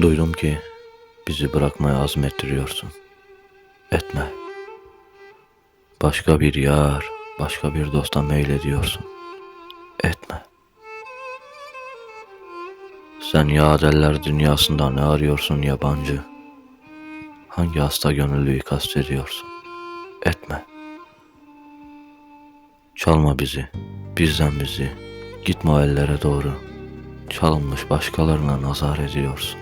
Duydum ki bizi bırakmaya azmettiriyorsun. Etme. Başka bir yar, başka bir dosta meylediyorsun. Etme. Sen yadeller dünyasında ne arıyorsun yabancı? Hangi hasta gönüllüyü kastediyorsun? Etme. Çalma bizi, bizden bizi. Gitme o ellere doğru. Çalınmış başkalarına nazar ediyorsun.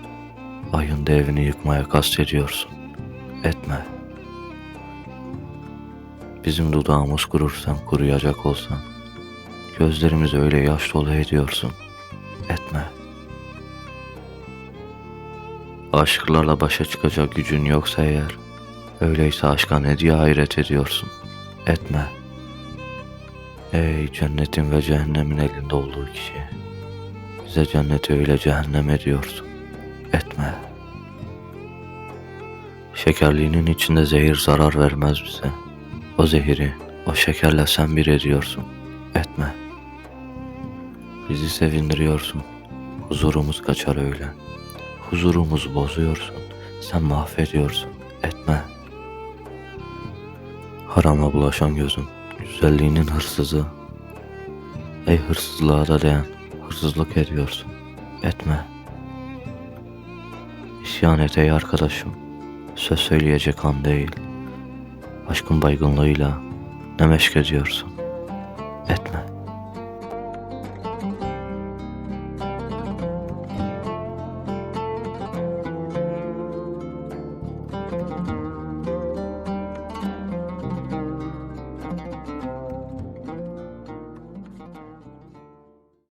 Ayın devini yıkmaya kastediyorsun. Etme. Bizim dudağımız kurursan kuruyacak olsan, gözlerimiz öyle yaş dolu ediyorsun. Etme. Aşıklarla başa çıkacak gücün yoksa eğer, öyleyse aşka ne diye hayret ediyorsun. Etme. Ey cennetin ve cehennemin elinde olduğu kişi. Bize cenneti öyle cehennem ediyorsun. Şekerliğinin içinde zehir zarar vermez bize. O zehiri, o şekerle sen bir ediyorsun. Etme. Bizi sevindiriyorsun. Huzurumuz kaçar öyle. Huzurumuzu bozuyorsun. Sen mahvediyorsun. Etme. Harama bulaşan gözüm. Güzelliğinin hırsızı. Ey hırsızlığa da değen. Hırsızlık ediyorsun. Etme. İsyan et ey arkadaşım. Söz söyleyecek an değil. Aşkın baygınlığıyla ne meşk ediyorsun.